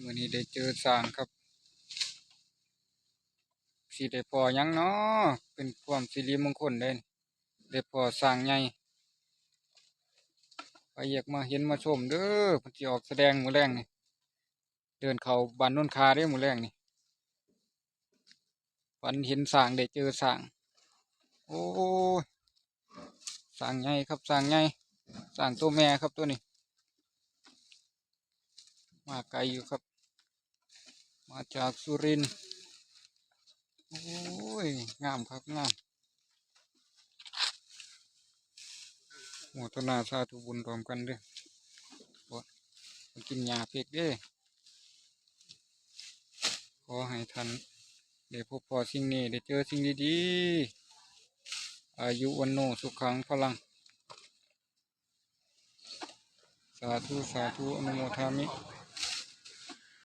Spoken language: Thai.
มื่อนี้ได้เจอสางครับสิได้พอยังเนาะเป็นความสิริมงคลเด้นได้พอสางใหญ่ไปอยากมาเห็นมาชมเด้อพิ่นสิออกแสดงมือแรงนี่เดินเขาบานโนนคาเด้อมื้อแรงนี่ฝันเห็นสางได้เจอสางโอ้สางใหญ่ครับสางใหญ่สางตัวแม่ครับตัวนี้ มาไกลอยู่ครับ มาจากสุรินทร์โอ้ย งามครับงามโมทนาสาธุบุญรวมกันเด้อบ่มากินยาเพกเด้ขอให้ท่านได้พบพอสิ่งนี้ได้เจอสิ่งดีๆ อายุวันโนสุขังพลัง สาธุ สาธุ อนุโมทามิ